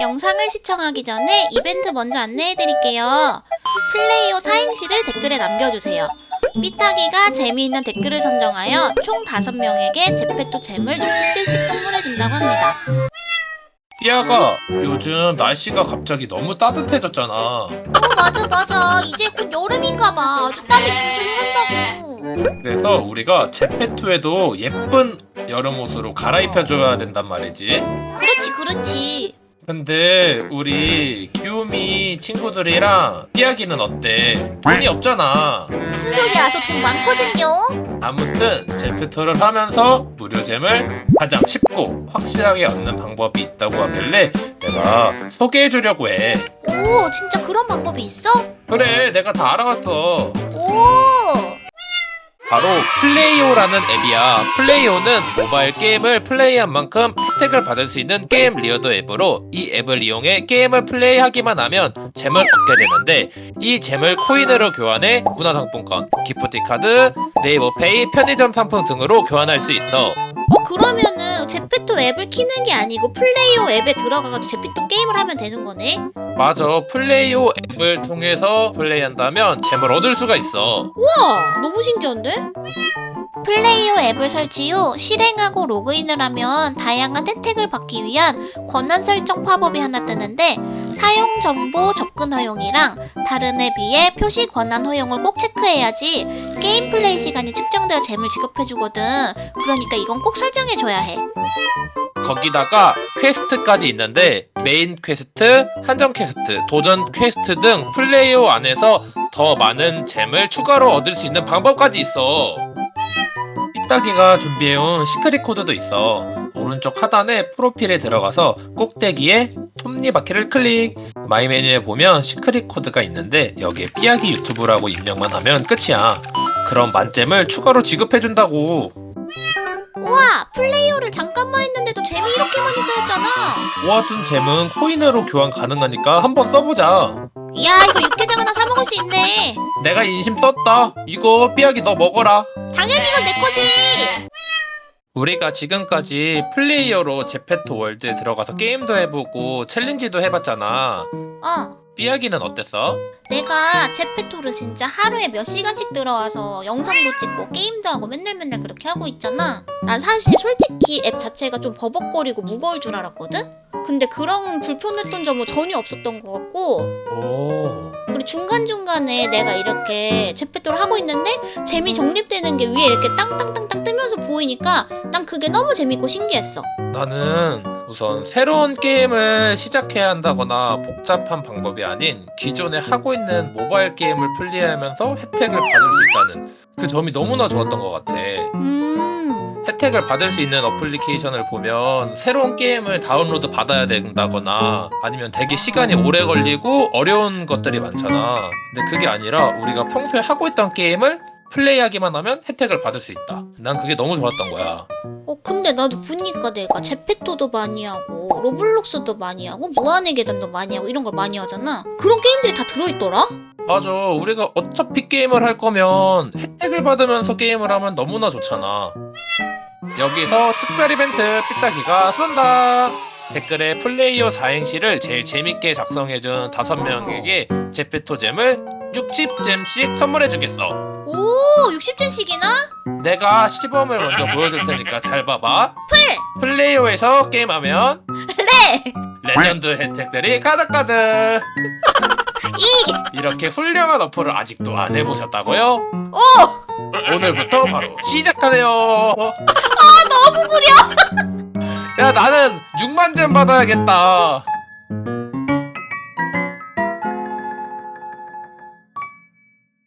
영상을 시청하기 전에 이벤트 먼저 안내해드릴게요. 플레이오 사행시를 댓글에 남겨주세요. 삐타기가 재미있는 댓글을 선정하여 총 5명에게 제페토 잼을 60잼씩 선물해준다고 합니다. 띠아가 요즘 날씨가 갑자기 너무 따뜻해졌잖아. 어 맞아 맞아 이제 곧 여름인가봐 아주 땀이 줄줄 흐른다고 그래서 우리가 제페토에도 예쁜 여름 옷으로 갈아입혀줘야 된단 말이지. 그렇지 그렇지 근데 우리 귀요미 친구들이랑 띠아기는 어때? 돈이 없잖아. 무슨 소리야 저 돈 많거든요 아무튼 제페토를 하면서 무료잼을 가장 쉽고 확실하게 얻는 방법이 있다고 하길래 내가 소개해 주려고 해. 오 진짜 그런 방법이 있어? 그래, 내가 다 알아봤어. 오 바로 플레이오라는 앱이야. 플레이오는 모바일 게임을 플레이한 만큼 혜택을 받을 수 있는 게임 리어드 앱으로 이 앱을 이용해 게임을 플레이하기만 하면 잼을 얻게 되는데 이 잼을 코인으로 교환해 문화상품권, 기프티 카드, 네이버페이, 편의점 상품 등으로 교환할 수 있어. 어 그러면은 제페토 앱을 키는 게 아니고 플레이오 앱에 들어가가지고 제페토 게임을 하면 되는 거네 맞아. 플레이오 앱을 통해서 플레이한다면 잼을 얻을 수가 있어. 우와 너무 신기한데? 플레이오 앱을 설치 후 실행하고 로그인을 하면 다양한 혜택을 받기 위한 권한 설정 팝업이 하나 뜨는데 사용 정보 접근 허용이랑 다른 앱 비해 표시 권한 허용을 꼭 체크해야지 게임 플레이 시간이 측정되어 잼을 지급해주거든 그러니까 이건 꼭 설정해줘야 해 거기다가 퀘스트까지 있는데 메인 퀘스트, 한정 퀘스트, 도전 퀘스트 등 플레이오 안에서 더 많은 잼을 추가로 얻을 수 있는 방법까지 있어. 삐딱이가 준비해온 시크릿 코드도 있어. 오른쪽 하단에 프로필에 들어가서 꼭대기에 톱니바퀴를 클릭. 마이 메뉴에 보면 시크릿 코드가 있는데 여기에 삐약이 유튜브라고 입력만 하면 끝이야. 그럼 만잼을 추가로 지급해준다고. 우와 플레이오를 잠깐만 했는데도 잼이 이렇게 많이 쌓였잖아 모아둔 잼은 코인으로 교환 가능하니까 한번 써보자. 이야 이거 육개장 하나 사 먹을 수 있네 내가 인심 썼다. 이거 삐약이 너 먹어라. 당연히 이건 내 거지 우리가 지금까지 플레이어로 제페토 월드에 들어가서 게임도 해보고 챌린지도 해봤잖아. 어 삐약이는 어땠어? 내가 제페토를 진짜 하루에 몇 시간씩 들어와서 영상도 찍고 게임도 하고 맨날 맨날 그렇게 하고 있잖아. 난 사실 솔직히 앱 자체가 좀 버벅거리고 무거울 줄 알았거든? 근데 그런 불편했던 점은 전혀 없었던 것 같고 오. 그리고 중간중간에 내가 이렇게 제페토를 하고 있는데 재미 정립되는 게 위에 이렇게 땅땅땅땅 뜨면서 보이니까 난 그게 너무 재밌고 신기했어. 나는 우선 새로운 게임을 시작해야 한다거나 복잡한 방법이 아닌 기존에 하고 있는 모바일 게임을 플레이하면서 혜택을 받을 수 있다는 그 점이 너무나 좋았던 것 같아. 음, 혜택을 받을 수 있는 어플리케이션을 보면 새로운 게임을 다운로드 받아야 된다거나 아니면 되게 시간이 오래 걸리고 어려운 것들이 많잖아. 근데 그게 아니라 우리가 평소에 하고 있던 게임을 플레이하기만 하면 혜택을 받을 수 있다. 난 그게 너무 좋았던 거야. 어 근데 나도 보니까 내가 제페토도 많이 하고 로블록스도 많이 하고 무한의 계단도 많이 하고 이런 걸 많이 하잖아. 그런 게임들이 다 들어있더라? 맞아. 우리가 어차피 게임을 할 거면 혜택을 받으면서 게임을 하면 너무나 좋잖아. 여기서 특별 이벤트 삐딱이가 쏜다. 댓글에 플레이어 4행시를 제일 재밌게 작성해준 5명에게 제페토잼을 60잼씩 선물해주겠어. 오 60젠씩이나? 내가 시범을 먼저 보여줄 테니까 잘 봐봐. 플레이어에서 게임하면 네! 레전드 혜택들이 가득가득. 이! 이렇게 훌륭한 어플을 아직도 안 해보셨다고요? 오! 오늘부터 바로 시작하네요. 너무 구려! 야 나는 6만 점 받아야겠다.